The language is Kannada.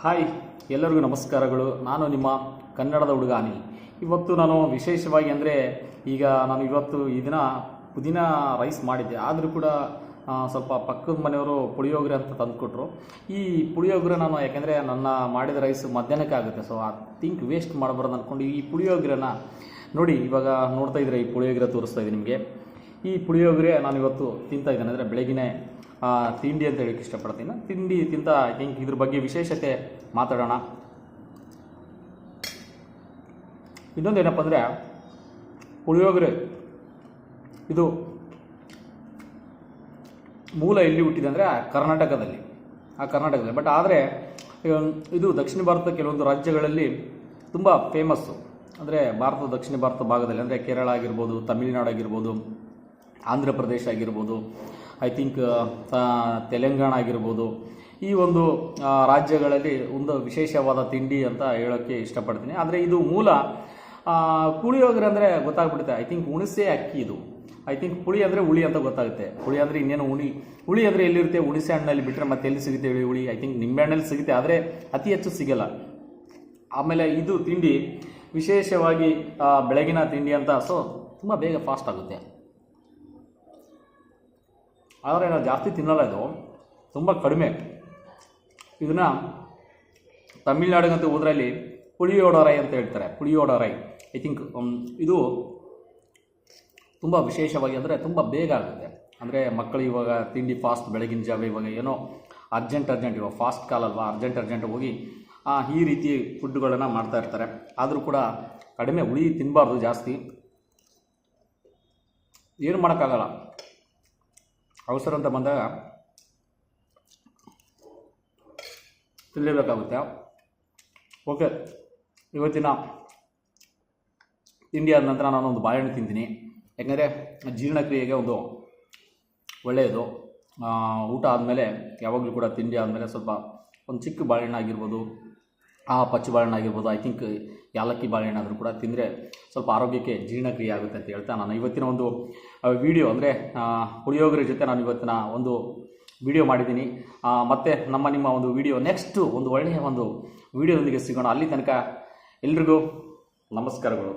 ಹಾಯ್, ಎಲ್ಲರಿಗೂ ನಮಸ್ಕಾರಗಳು. ನಾನು ನಿಮ್ಮ ಕನ್ನಡದ ಹುಡುಗ ಅನಿಲ್. ಇವತ್ತು ನಾನು ವಿಶೇಷವಾಗಿ ಅಂದರೆ ಈಗ ನಾನು ಇವತ್ತು ಈ ದಿನ ಪುದೀನ ರೈಸ್ ಮಾಡಿದ್ದೆ. ಆದರೂ ಕೂಡ ಸ್ವಲ್ಪ ಪಕ್ಕದ ಮನೆಯವರು ಪುಳಿಯೋಗರೆ ಅಂತ ತಂದುಕೊಟ್ರು. ಈ ಪುಳಿಯೋಗರೆ ನಾನು ಯಾಕೆಂದರೆ ನನ್ನ ಮಾಡಿದ ರೈಸ್ ಮಧ್ಯಾಹ್ನಕ್ಕೆ ಆಗುತ್ತೆ. ಸೊ ಐ ಥಿಂಕ್ ವೇಸ್ಟ್ ಮಾಡಬಾರ್ದು ಅಂದ್ಕೊಂಡು ಈ ಪುಳಿಯೋಗರೆನ ನೋಡಿ ಇವಾಗ ನೋಡ್ತಾ ಇದ್ರೆ ಈ ಪುಳಿಯೋಗರೆ ತೋರಿಸ್ತಾ ಇದ್ದೀನಿ ನಿಮಗೆ. ಈ ಪುಳಿಯೋಗರೆ ನಾನು ಇವತ್ತು ತಿಂತಾ ಇದ್ದೇನೆ. ಅಂದರೆ ಬೆಳಗಿನೇ ತಿಂಡಿ ಅಂತ ಹೇಳಕ್ಕೆ ಇಷ್ಟಪಡ್ತೀನಿ. ತಿಂಡಿ ತಿಂತ ಹೆಂಗೆ ಇದ್ರ ಬಗ್ಗೆ ವಿಶೇಷತೆ ಮಾತಾಡೋಣ. ಇನ್ನೊಂದೇನಪ್ಪ ಅಂದರೆ, ಪುಳಿಯೋಗರೆ, ಇದು ಮೂಲ ಎಲ್ಲಿ ಹುಟ್ಟಿದೆ ಅಂದರೆ ಕರ್ನಾಟಕದಲ್ಲಿ. ಆ ಕರ್ನಾಟಕದಲ್ಲಿ. ಬಟ್ ಆದರೆ ಇದು ದಕ್ಷಿಣ ಭಾರತದ ಕೆಲವೊಂದು ರಾಜ್ಯಗಳಲ್ಲಿ ತುಂಬ ಫೇಮಸ್ಸು ಅಂದರೆ ಭಾರತದ ದಕ್ಷಿಣ ಭಾರತ ಭಾಗದಲ್ಲಿ, ಅಂದರೆ ಕೇರಳ ಆಗಿರ್ಬೋದು, ತಮಿಳುನಾಡು ಆಗಿರ್ಬೋದು ಆಂಧ್ರ ಪ್ರದೇಶ ಆಗಿರ್ಬೋದು ಐ ಥಿಂಕ್ ತೆಲಂಗಾಣ ಆಗಿರ್ಬೋದು, ಈ ಒಂದು ರಾಜ್ಯಗಳಲ್ಲಿ ಒಂದು ವಿಶೇಷವಾದ ತಿಂಡಿ ಅಂತ ಹೇಳೋಕ್ಕೆ ಇಷ್ಟಪಡ್ತೀನಿ. ಆದರೆ ಇದು ಮೂಲ ಪುಳಿಯೋಗರೆ ಅಂದರೆ ಗೊತ್ತಾಗ್ಬಿಡುತ್ತೆ. ಐ ಥಿಂಕ್ ಹುಣಸೆ ಅಕ್ಕಿ ಇದು. ಐ ಥಿಂಕ್ ಹುಳಿ ಅಂದರೆ ಹುಳಿ ಅಂತ ಗೊತ್ತಾಗುತ್ತೆ. ಹುಳಿ ಅಂದರೆ ಇನ್ನೇನು ಹುಳಿ ಹುಳಿ ಅಂದರೆ ಎಲ್ಲಿರುತ್ತೆ? ಹುಣಸೆ ಹಣ್ಣಲ್ಲಿ ಬಿಟ್ಟರೆ ಮತ್ತೆ ಎಲ್ಲಿ ಸಿಗುತ್ತೆ ಹೇಳಿ ಹುಳಿ? ಐ ಥಿಂಕ್ ನಿಂಬೆ ಹಣ್ಣಲ್ಲಿ ಸಿಗುತ್ತೆ, ಆದರೆ ಅತಿ ಹೆಚ್ಚು ಸಿಗಲ್ಲ. ಆಮೇಲೆ ಇದು ತಿಂಡಿ ವಿಶೇಷವಾಗಿ ಬೆಳಗಿನ ತಿಂಡಿ ಅಂತ ಸೊ ತುಂಬ ಬೇಗ ಫಾಸ್ಟ್ ಆಗುತ್ತೆ. ಆದರೆ ನಾವು ಜಾಸ್ತಿ ತಿನ್ನಲ್ಲ ಇದು. ತುಂಬ ಕಡಿಮೆ. ಇದನ್ನು ತಮಿಳ್ನಾಡಿಗಂತೂ ಹೋದ್ರಲ್ಲಿ ಪುಳಿಯೋಡರೈ ಅಂತ ಹೇಳ್ತಾರೆ. ಪುಳಿಯೋಡರೈ ಐ ಥಿಂಕ್ ಇದು ತುಂಬ ವಿಶೇಷವಾಗಿ ಅಂದರೆ ತುಂಬ ಬೇಗ ಆಗುತ್ತೆ. ಅಂದರೆ ಮಕ್ಕಳು ಇವಾಗ ತಿಂಡಿ ಫಾಸ್ಟ್ ಬೆಳಗಿನ ಜಾವ ಇವಾಗ ಏನೋ ಅರ್ಜೆಂಟ್ ಅರ್ಜೆಂಟ್ ಇವಾಗ ಫಾಸ್ಟ್ ಕಾಲ್ ಅಲ್ವಾ ಅರ್ಜೆಂಟ್ ಅರ್ಜೆಂಟ್ ಹೋಗಿ ಈ ರೀತಿ ಫುಡ್ಗಳನ್ನು ಮಾಡ್ತಾ ಇರ್ತಾರೆ. ಆದರೂ ಕೂಡ ಕಡಿಮೆ ಹುಳಿ ತಿನ್ನಬಾರ್ದು ಜಾಸ್ತಿ. ಏನು ಮಾಡೋಕ್ಕಾಗಲ್ಲ. ಅವಸರ ಅಂತ ಬಂದಾಗ ತಿನ್ನಲೇಬೇಕಾಗುತ್ತೆ ಓಕೆ, ಇವತ್ತಿನ ತಿಂಡಿ ಆದ ನಂತರ ನಾನು ಒಂದು ಬಾಳೆಹಣ್ಣು ತಿಂತೀನಿ. ಯಾಕೆಂದರೆ ಜೀರ್ಣಕ್ರಿಯೆಗೆ ಒಂದು ಒಳ್ಳೆಯದು. ಊಟ ಆದಮೇಲೆ ಯಾವಾಗಲೂ ಕೂಡ ತಿಂಡಿ ಆದಮೇಲೆ ಸ್ವಲ್ಪ ಒಂದು ಚಿಕ್ಕ ಬಾಳೆಹಣ್ಣು ಆಗಿರ್ಬೋದು ಆ ಪಚ್ಚ ಬಾಳೆಹಣ್ಣು ಆಗಿರ್ಬೋದು ಐ ಥಿಂಕ್ ಯಾಲಕ್ಕಿ ಬಾಳೆಹಣ್ಣು ಆದರೂ ಕೂಡ ತಿಂದರೆ ಸ್ವಲ್ಪ ಆರೋಗ್ಯಕ್ಕೆ ಜೀರ್ಣಕ್ರಿಯೆ ಆಗುತ್ತೆ ಅಂತ ಹೇಳ್ತಾ ನಾನು. ಇವತ್ತಿನ ಒಂದು ವಿಡಿಯೋ ಅಂದರೆ ಪುಳಿಯೋಗರೆ ಜೊತೆ ನಾನು ಇವತ್ತಿನ ಒಂದು ವಿಡಿಯೋ ಮಾಡಿದ್ದೀನಿ. ಮತ್ತೆ ನಮ್ಮ ನಿಮ್ಮ ಒಂದು ವಿಡಿಯೋ ನೆಕ್ಸ್ಟು ಒಂದು ಒಳ್ಳೆಯ ಒಂದು ವಿಡಿಯೋದೊಂದಿಗೆ ಸಿಗೋಣ. ಅಲ್ಲಿ ತನಕ ಎಲ್ರಿಗೂ ನಮಸ್ಕಾರಗಳು.